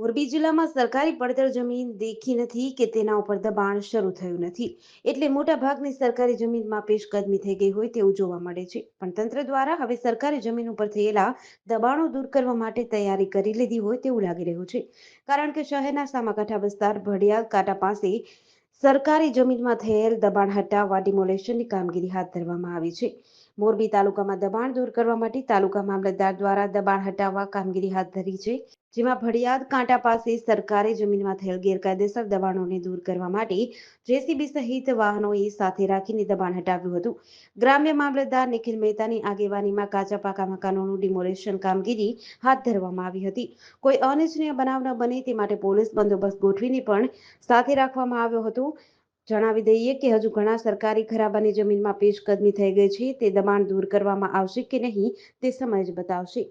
મોરબી જિલ્લામાં સરકારી પડતર જમીન દેખી નથી કે તેના ઉપર દબાણ શરૂ થયું નથી. એટલે મોટા ભાગની સરકારી જમીનમાં પેશકદમી થઈ ગઈ હોય તેવું જોવા મળે છે. પણ તંત્ર દ્વારા હવે સરકારી જમીન ઉપર થયેલા દબાણો દૂર કરવા માટે તૈયારી કરી લીધી હોય તેવું લાગી રહ્યું છે. કારણ કે શહેરના સામાકાંઠા વિસ્તાર ભડિયાલ કાંટા પાસે સરકારી જમીનમાં થયેલ દબાણ હટાવવા ડિમોલેશનની કામગીરી હાથ ધરવામાં આવી છે. મોરબી તાલુકામાં દબાણ દૂર કરવા માટે તાલુકા મામલતદાર દ્વારા દબાણ હટાવવા કામગીરી હાથ ધરી છે. જેમાં ભડિયાદ કાંટા પાસે સરકારી જમીનમાં થયેલ ગેરકાયદેસર દબાણોને દૂર કરવા માટે જેસીબી સહિત વાહનોએ સાથે રાખીને દબાણ હટાવ્યું હતું. ગ્રામ્ય મામલતદાર નિખિલ મહેતાની આગેવાનીમાં કાચા પાકા મકાનોનું ડિમોલેશન કામગીરી હાથ ધરવામાં આવી હતી. કોઈ અનિચ્છનીય બનાવ ન બને તે માટે પોલીસ બંદોબસ્ત ગોઠવીને પણ સાથે રાખવામાં આવ્યો હતો. જણાવી દઈએ કે હજુ ઘણા સરકારી ખરાબાની જમીનમાં પેશકદમી થઈ ગઈ છે. તે દબાણ દૂર કરવામાં આવશે કે નહીં તે સમય જ બતાવશે.